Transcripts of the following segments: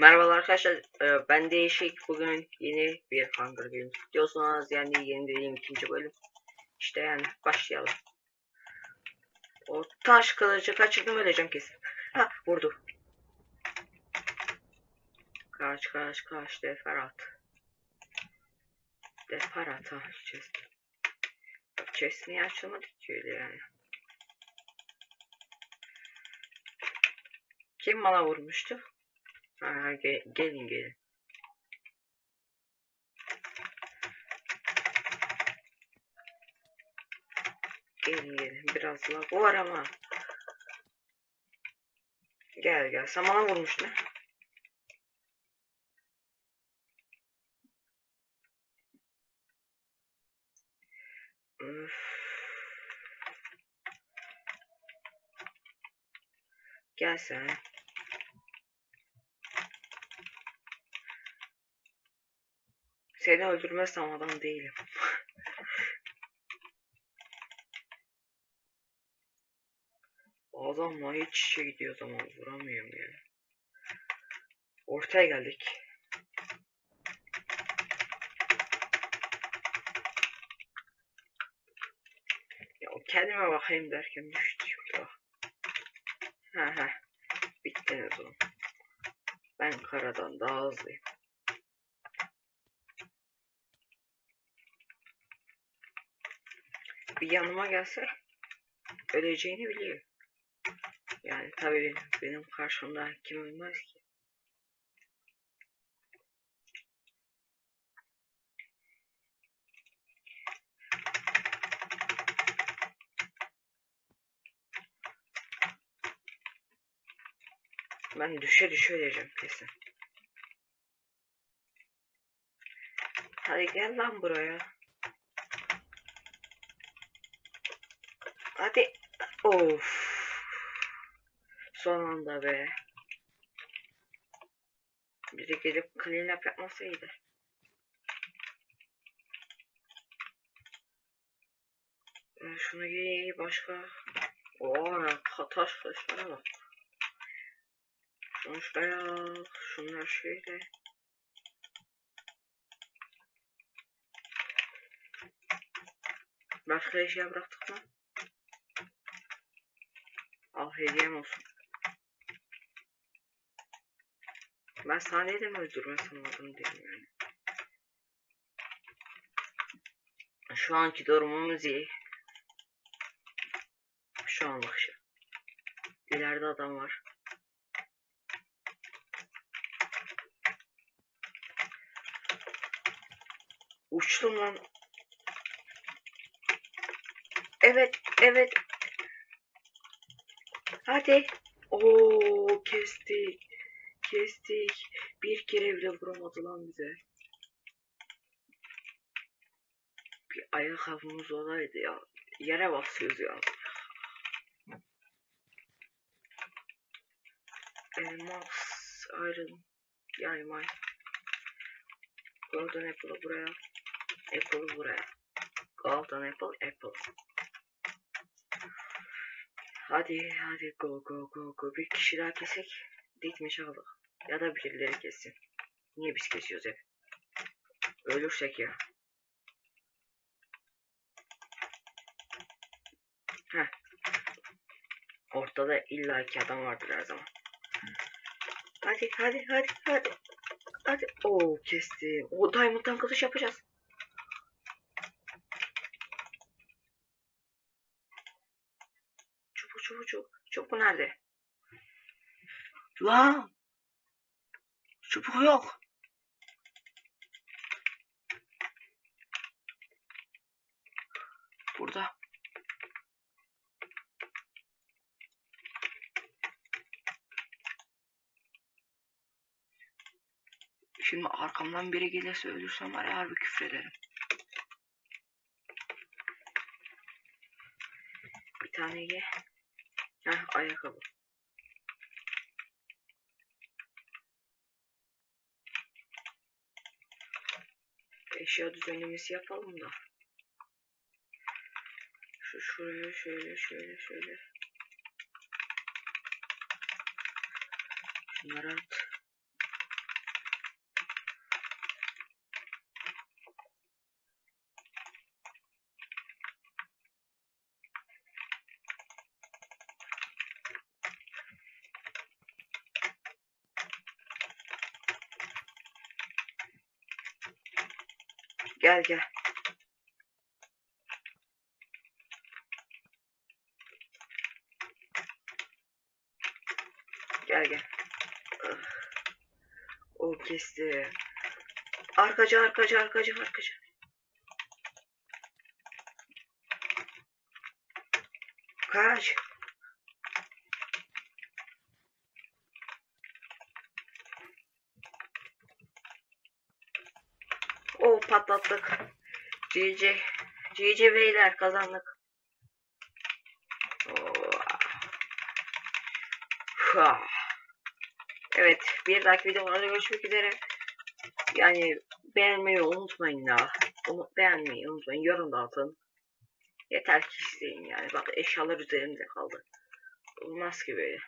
Merhabalar arkadaşlar, ee, ben Değişik. Bugün yeni bir Hunger Games videosunuz. Yani yeni dediğim ikinci bölüm. İşte yani başlayalım. O taş kılıcı kaçırdım öleceğim kesin. Ha vurdu. Kaç kaç kaç defarat. Defarat ha chest. Chest niye açılmadı ki öyle yani. Kim bana vurmuştu? Ha, ge gelin gelin. Gelin gelin. Biraz lag var ama. Gel gel. Sen bana vurmuştun. Üf. Gel sen. Seni öldürmezsem adam değilim. Adamla hiç işe gidiyor zaman vuramıyorum yani. Ortaya geldik. Ya kendime bakayım derken düştü şurada. Ha ha. Bittiniz oğlum. Ben karadan daha hızlıyım. Bir yanıma gelse öleceğini biliyor. Yani tabii benim karşımda kim ölmez ki. Ben düşe düşe öleceğim kesin. Hadi gel lan buraya. Hadi. Of. Son anda be. Biri gelip clean up yapmasaydı. Ben şunu giy başka. Oo, taş taşlara bak. Şunu şuraya al. Şunlar şöyle. Başka eşya bıraktık mı? Al hediyem olsun. Ben sahneyi de mi öldürmesem adam diyorum yani. Şu anki durumumuz iyi. Şu anlık şu. İleride adam var. Uçtum lan. Evet, evet, Hadi. Oo kestik. Kestik. Bir kere bile vuramadı lan bize. Bir ayakkabımız olaydı ya. Yere basıyoruz ya. Elmas, iron, yaymay. Golden apple'ı buraya. Apple'ı buraya. Golden apple, apple. Hadi hadi go go go go. Bir kişi daha kesek. Ditmiş aldık. Ya da birileri kessin. Niye biz kesiyoruz hep? Ölürsek ya. Heh. Ortada illa iki adam vardır her zaman. Hadi hadi hadi hadi. Hadi. Oo kesti. O diamond'dan kılıç yapacağız. Çabuk. Çabuk nerede? Lan! Çubuk yok. Burada. Şimdi arkamdan biri gelirse ölürsem var ya harbi küfrederim. Bir tane ye. Heh ayakkabı. Eşya düzenlemesi yapalım da. Şu şuraya şöyle şöyle şöyle. Şunları at. Gel gel. Gel gel. Ah. O kesti. Arkacı arkacı arkacı arkacı. Kaç. O patlattık. GG. GG beyler kazandık. Evet bir dahaki videolarda görüşmek üzere. Yani beğenmeyi unutmayın ya. Onu beğenmeyi unutmayın. Yorum da atın. Yeter ki isteyin yani. Bak eşyalar üzerimde kaldı. Olmaz ki böyle.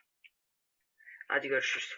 Hadi görüşürüz.